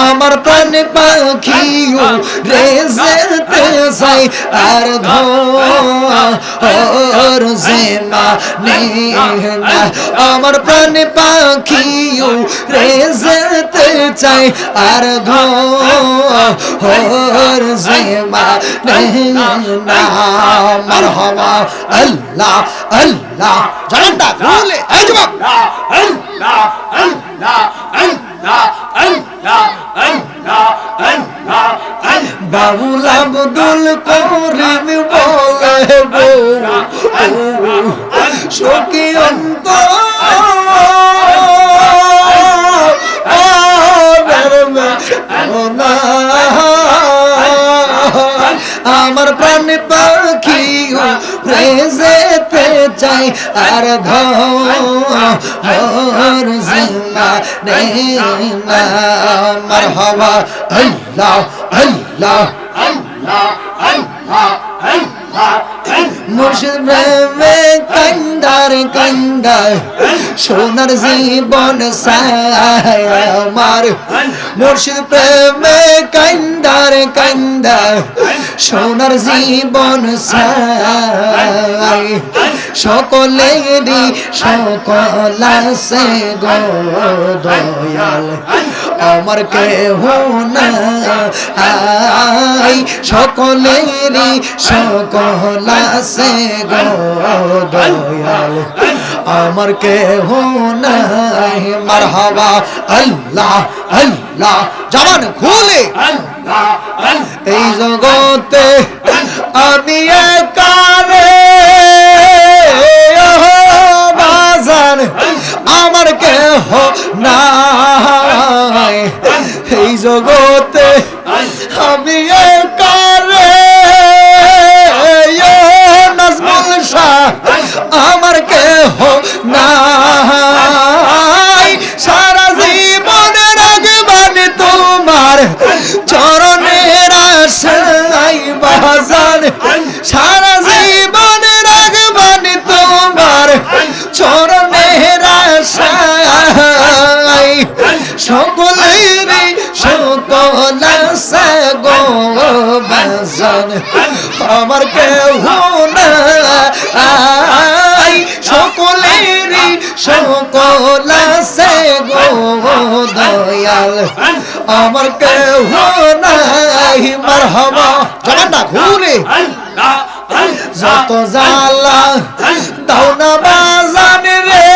আমার প্রাণ পাখি রে যেতে চাই আর ঘর যে মানে না আমার প্রাণ পাখি রে যেতে চাই আর ঘর যে মানে না মারহাবা আল্লাহ আল্লাহ। জানানটা খুলে এই যুবক বাবুল আব্দুল করিম বলে সখী অন্ত আমার চাই আর ঘর জিমা রে মারহাবা আল্লাহ আল্লাহ মুর্শিদ প্রেমে কান্দার কান্দার সোনার জীবন আমার। মুর্শিদ প্রেমে কান্দার কান্দার সোনার জীবন সায় সকলেরই সকল আছে গো দয়াল, আমার কেহ না আই সকলেরই সকল আছে গো দয়াল। আমার কেহ নাই। মারহাবা, আল্লাহ আল্লাহ। জবান খুলে। এই জগতে আমি একারে বাজান, আমার কেহ নাই। এই জগতে আমি চরণের আশাই বাজান সারা তোমার। চরণের আশাই সকলেরই সকল বাজান আমার কেহ নাই। সকলেরই সকল আমার কেহ নাই, মারহাবা। জানা ঘুরে যত জালা না বাজান রে।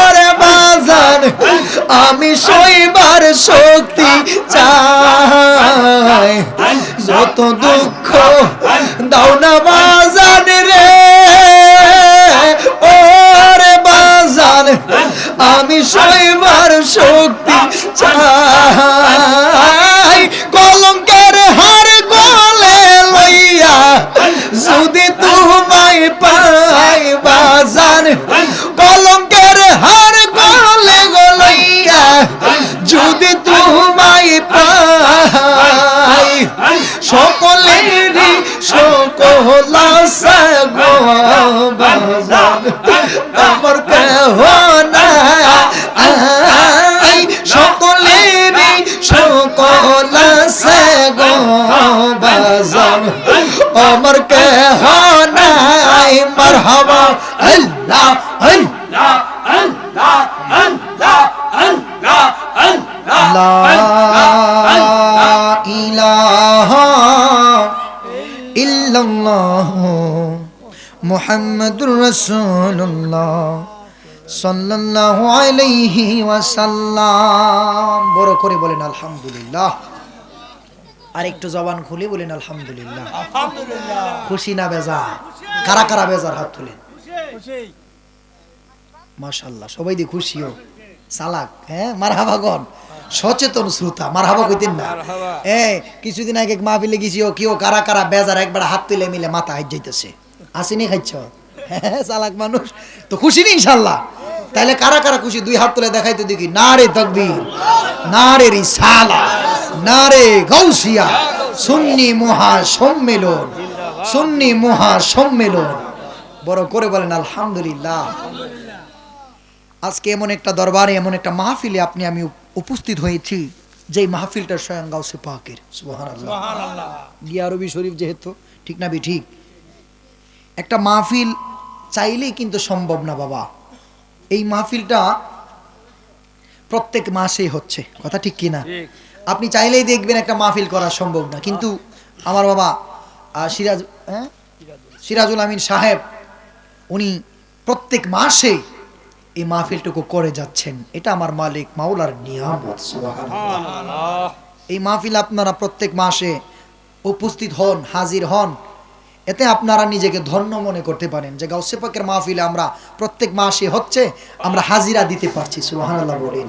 ওরে বাজান, আমি সইবার শক্তি চাই। যত দুঃখ দাও না বাজান রে। ওরে বাজান, আমি সইবার শক্তি চাই। কলঙ্কের হার গলে লইয়া যদি তোমায় পাই বাজার, কলঙ্কের হার গলে গলইয়া যদি তোমায় পাই, সকলেরই সকল আমার কেহ আশা গো বাজান আমার কেহ নাই, মারহাবা, আল্লাহ আল্লাহ লা ইলাহা ইল্লাল্লাহ মুহাম্মাদুর রাসূলুল্লাহ সাল্লাল্লাহু আলাইহি ওয়াসাল্লাম। বড় করে বলেন, আলহামদুলিল্লাহ। আর একটু জবান খুলে বলেন আলহামদুলিল্লাহ। খুশি না বেজা কারা কারা বেজার হাত তুলেন? মাশাল্লাহ সবাই দিয়ে খুশিও সালাক হ্যাঁ? মারহাবা গন সচেতন শ্রোতা মারহাবা কইতেন না। এ কিছুদিন আগে মাহফিলে গেছিও কেউ কারা কারা বেজার একবার হাত তুলে মিলে মাথা হাত যাইতেছে। আসিনি খাইছ? হ্যাঁ চালাক মানুষ। তো খুশি নি ইনশাল্লাহ তাহলে কারা কারা খুশি? দুই হাত তুলে দেখাইতে দেখি। না রে তকবীর না রে রিসালা না রে গৌসিয়া সুন্নি মহা সম্মেলন সুন্নি মহা সম্মেলন বড় করে বলেন আলহামদুলিল্লাহ। আজকে এমন একটা দরবারে এমন একটা মাহফিলে আপনি আমি উপস্থিত হয়েছি যে মাহফিলটা স্বয়ং গাউসে পাকের। সুবহানাল্লাহ। গিয়া আরবি শরীফ যেহেতু ঠিক না বি ঠিক একটা মাহফিল চাইলেই কিন্তু সম্ভব না বাবা। এই মাহফিলটা প্রত্যেক মাসেই হচ্ছে। কথা ঠিক কি না ঠিক। আপনি চাইলেই দেখবেন একটা মাহফিল করা সম্ভব না। কিন্তু আমার বাবা সিরাজ হ্যাঁ? সিরাজুল আমিন সাহেব, উনি প্রত্যেক মাসে এই মাহফিলটুকু করে যাচ্ছেন। এটা আমার মালিক মাওলার নিয়ামত এই মাহফিল আপনারা প্রত্যেক মাসে উপস্থিত হন, হাজির হন। এতে আপনারা নিজেকে ধন্য মনে করতে পারেন যে গাউসে পাকের মাহফিলে আমরা প্রত্যেক মাসে হচ্ছে আমরা হাজিরা দিতে পারছি, সুবহানাল্লাহ বলেন।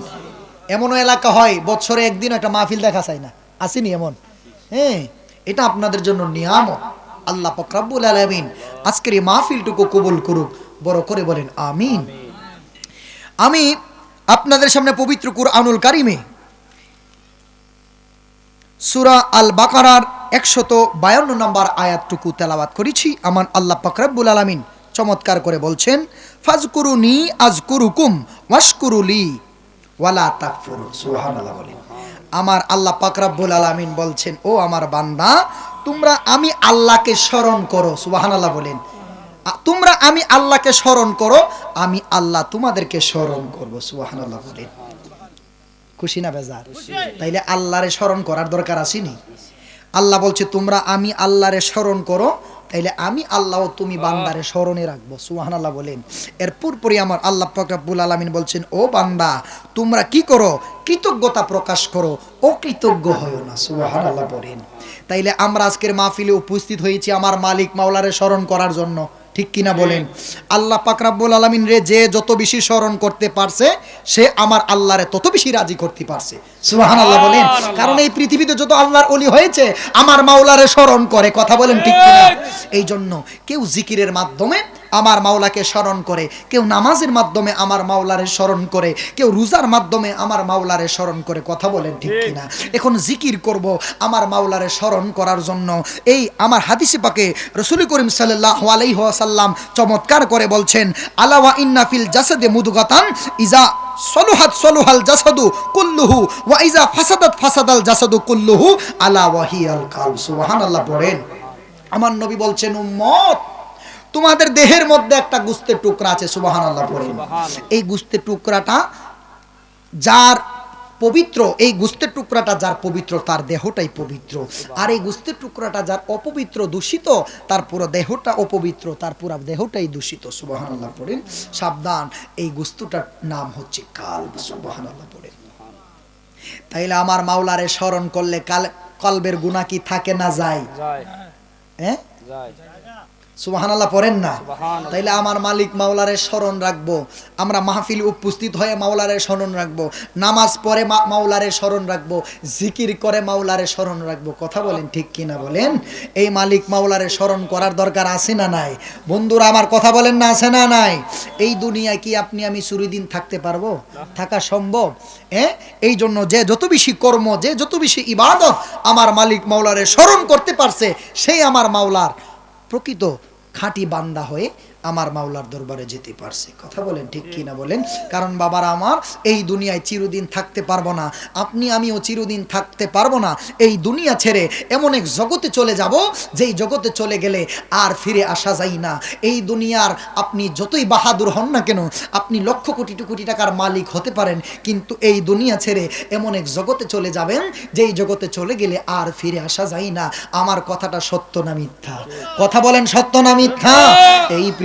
এমনও এলাকা হয়, বছরে একদিন একটা মাহফিল দেখা যায় না। আসেনি এমন? হ্যাঁ এটা আপনাদের জন্য নিয়ামত। আল্লাহ ফকরাবুল আলমিন আজকের এই মাহফিলটুকু কবুল করুক, বড় করে বলেন, আমিন। আমি আপনাদের সামনে পবিত্র কুরআনুল কারিমে সুরা আল বাকারার একশত বায়ান্ন নম্বর আয়াতটুকু তেলাবাত করেছি। আমার আল্লাহ পাকরাবুল আলমিন চমৎকার করে বলছেন, ফাজকুরুনি আজকুরুকুম ওয়াশকুরুলি। ওয়ালা তাকফুরুন সুবহানাল্লাহ বলেন। আমার আল্লাহ পাকরাবুল আলামিন বলছেন, ও আমার বান্দা, তোমরা আমি আল্লাহকে স্মরণ করো সুবহানাল্লাহ বলেন। তোমরা আমি আল্লাহকে স্মরণ করো, আমি আল্লাহ তোমাদেরকে স্মরণ করব, সুবহানাল্লাহ বলেন। খুশি না বেজার? তাইলে আল্লাহরে স্মরণ করার দরকার আসেনি আল্লাহ বলছে, তোমরা আমি আল্লাহরে স্মরণ করো তাইলে আমি আল্লাহ তুমি বান্দারে স্মরণে রাখব সুহান আল্লাহ বলেন। এর পুরপুরি আমার আল্লাহ ফকরাবুল আলমিন বলছেন ও বান্দা তোমরা কি করো? কৃতজ্ঞতা প্রকাশ করো ও কৃতজ্ঞ হয়েও না সুহান আল্লাহ বলেন। তাইলে আমরা আজকের মাহফিলে উপস্থিত হয়েছি আমার মালিক মাওলারে স্মরণ করার জন্য। ঠিক কিনা বলেন? আল্লাহ পাকরাবুল আলমিন রে যে যত বেশি স্মরণ করতে পারছে সে আমার আল্লাহরে তত বেশি রাজি করতে পারছে। সুহান আল্লাহ বলেন কারণ এই পৃথিবীতে যত আল্লাহর অলি হয়েছে আমার মাওলারে স্মরণ করে। কথা বলেন ঠিক কিনা? এই জন্য কেউ জিকিরের মাধ্যমে আমার মাওলাকে স্মরণ করে। কেউ নামাজের মাধ্যমে আমার মাওলারে স্মরণ করে কেউ রোজার মাধ্যমে আমার মাওলারে স্মরণ করে। কথা বলেন ঠিক কিনা? এখন জিকির করব আমার মাওলারে স্মরণ করার জন্য। এই আমার হাদিসে পাকে রসুল করিম সাল্লাহ আলাইহি ওয়াসাল্লাম চমৎকার করে বলছেন আলাওয়া ইন্নাফিল জাসাদে মুদগাতান ইজা সলুহাত সলুহাল জাসাদু কুল্লুহু ওয়া ইজা ফাসাদাত ফাসাদাল জাসাদু কুল্লুহু আলা ওয়াহিয়াল কাল সুবহানাল্লাহ পড়েন। আমার নবী বলছেন উম্মত তোমাদের দেহের মধ্যে একটা গুস্তের টুকরা আছে সুবাহান আল্লাহ এই গুস্তের টুকরাটা যার পবিত্র এই গুস্তের টুকরাটা যার পবিত্র তার দেহটাই পবিত্র। আর এই গুস্তের টুকরাটা যার অপবিত্র দূষিত তার পুরো দেহটা অপবিত্র তার পুরো দেহটাই দূষিত সুবাহান আল্লাহ পড়েন। সাবধান এই গুস্তুটার নাম হচ্ছে কাল সুবাহান আল্লাহ পড়েন। তাইলে আমার মাওলারে স্মরণ করলে কাল কলবের গুণা কি থাকে না যায়? যায়। হ্যাঁ? যায়। সুবহানাল্লাহ পড়েন না। তাইলে আমার মালিক মাওলারে স্মরণ রাখব। আমরা মাহফিল উপস্থিত হয়ে মাওলারে স্মরণ রাখব। নামাজ পড়ে মাওলারে স্মরণ রাখব। জিকির করে মাওলারে স্মরণ রাখব। কথা বলেন ঠিক কিনা বলেন? এই মালিক মাওলারে স্মরণ করার দরকার আছে না নাই? বন্ধুরা আমার কথা বলেন না আছে না নাই? এই দুনিয়ায় কি আপনি আমি চিরদিন থাকতে পারব? থাকা সম্ভব? হ্যাঁ এই জন্য যে যত বেশি কর্ম যে যত বেশি ইবাদত আমার মালিক মাওলারে স্মরণ করতে পারছে সেই আমার মাওলার প্রকৃত খাঁটি বান্দা হয়ে আমার মাওলার দরবারে যেতে পারছে। কথা বলেন ঠিক কি না বলেন? কারণ বাবার আমার, এই দুনিয়ায় চিরদিন থাকতে পারব না। আপনি, আমিও চিরদিন থাকতে পারব না। এই দুনিয়া ছেড়ে এমন এক জগতে চলে যাব, যেই জগতে চলে গেলে আর ফিরে আসা যায় না। এই দুনিয়ার আপনি যতই বাহাদুর হন না কেন, আপনি লক্ষ কোটি কোটি টাকার মালিক হতে পারেন, কিন্তু এই দুনিয়া ছেড়ে এমন এক জগতে চলে যাবেন, যেই জগতে চলে গেলে আর ফিরে আসা যায় না। আমার কথাটা সত্য না মিথ্যা? কথা বলেন সত্য না মিথ্যা? এই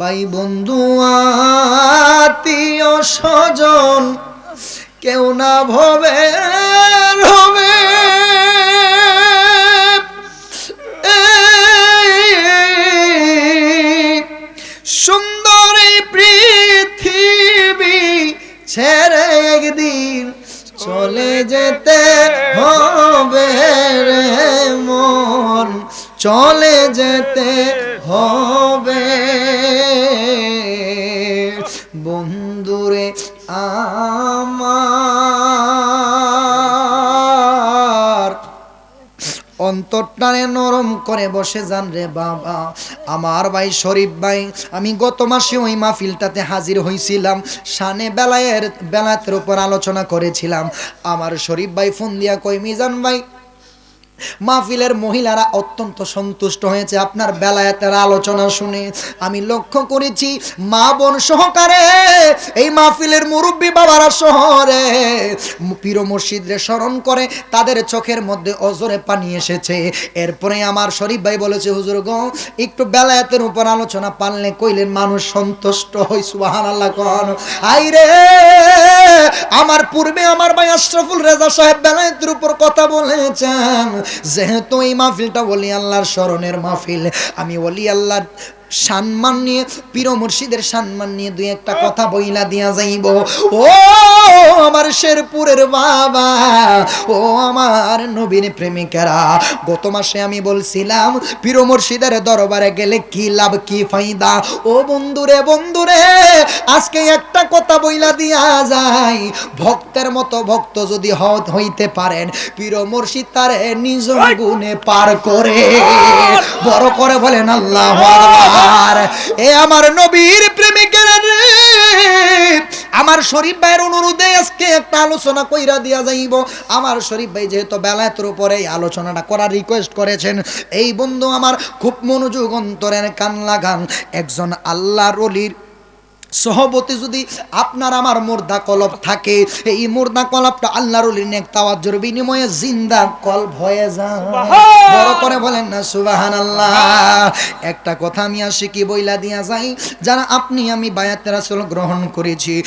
ভাই বন্ধু, আত্মীয় স্বজন, কেউ না ভবে হবে এই পৃথিবী ছেড়ে একদিন চলে যেতে হবে রে মন। চলে যেতে হবে অন্তরটারে নরম করে বসে যান রে বাবা। আমার ভাই শরীফ ভাই, আমি গত মাসে ওই মাহফিলটাতে হাজির হয়েছিলাম সানে বেলায়ের বেলাতের উপর আলোচনা করেছিলাম। আমার শরীফ ভাই ফোন দিয়া কই মিজান ভাই মাহফিলের মহিলারা অত্যন্ত সন্তুষ্ট হয়েছে। আপনার বেলায়েতের আলোচনা শুনে আমি লক্ষ্য করেছি, মা বোন সহকারে এই মাহফিলের মুরব্বী বাবারা শহরে পীর মসজিদরে স্মরণ করে তাদের চোখের মধ্যে অজরে পানি এসেছে। এরপরে আমার শরীফ ভাই বলেছে, হুজুর গো, একটু বেলায়েতের উপর আলোচনা পারলে কইলেন মানুষ সন্তুষ্ট হই সুবাহান আল্লাহ কন। আই রে, আমার পূর্বে আমার ভাই আশরাফুল রেজা সাহেব বেলায়েতের উপর কথা বলেছেন। যেহেতু এই মাহফিলটা বলি আল্লাহর স্মরণের মাহফিল আমি বলি আল্লাহর সম্মান নিয়ে, পীর মুর্শিদের সম্মান নিয়ে দুই একটা কথা বইলা দিয়া যাইব। ও আমার শেরপুরের বাবা, ও আমার নবীন প্রেমিকেরা, গত মাসে আমি বলছিলাম, পীর মুর্শিদের দরবারে গেলে কি লাভ, কি ফায়দা? ও বন্ধুরে বন্ধুরে, আজকে একটা কথা বইলা দিয়া যায় ভক্তের মতো ভক্ত যদি হইতে পারেন, পীর মুর্শিদ তারে নিজ গুণে পার করে। বড় করে বলেন, আল্লাহ আকবার এ আমার নবীর প্রেমিকের রে। আমার শরীফ ভাইয়ের অনুরোধে আজকে একটা আলোচনা কইরা দিয়া যাইব। আমার শরীফ ভাই যেহেতু বেলায়তের উপরে এই আলোচনাটা করার রিকোয়েস্ট করেছেন, এই বন্ধু আমার খুব মনোযোগ অন্তরের কান লাগান। একজন আল্লাহর অলির সহবতে যদি আপনার আমার মুর্দা কলব থাকে এই মুর্দা কলবটা আল্লাহর নেক তাওয়াজ্জুর বিনিময়ে জিন্দা কলব হয়ে যায়। বড় করে বলেন না সুবাহান আল্লাহ একটা কথা আমি আসি কি বইলা দিয়া যাই যারা আপনি আমি বায়াত রাসূল গ্রহণ করেছি